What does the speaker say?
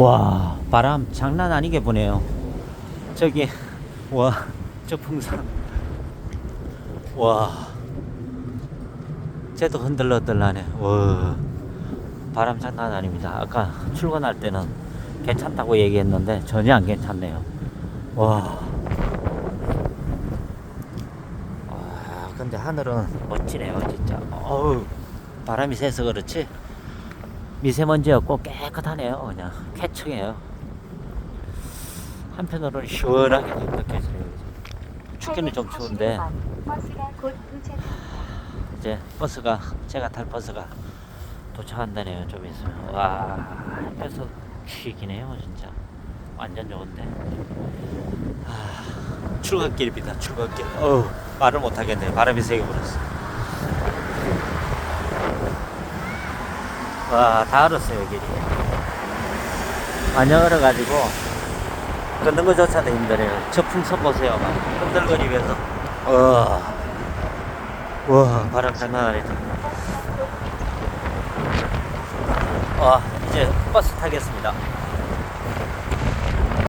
와 바람 장난 아니게 부네요. 저기 와 저 풍산 와 쟤도 흔들흔들하네. 와 바람 장난 아닙니다. 아까 출근할 때는 괜찮다고 얘기했는데 전혀 안 괜찮네요. 와. 와, 근데 하늘은 멋지네요 진짜. 어우 바람이 세서 그렇지 미세먼지 없고 깨끗하네요. 그냥 쾌청해요. 한편으로는 시원하게 느껴져요. 춥기는 좀 추운데. 이제 버스가 제가 탈 버스가 도착한다네요. 좀 있으면. 와 햇볕은 튀기네요 진짜. 완전 좋은데. 아, 출근길입니다 출근길. 어우 말을 못 하겠네. 바람이 세게 불었어 와 다 얼었어요 길이 완전 얼어가지고 걷는 거조차도 힘드네요. 저 풍선 보세요. 막 흔들거리면서. 와, 와 바람 장난 아니다 와 이제 버스 타겠습니다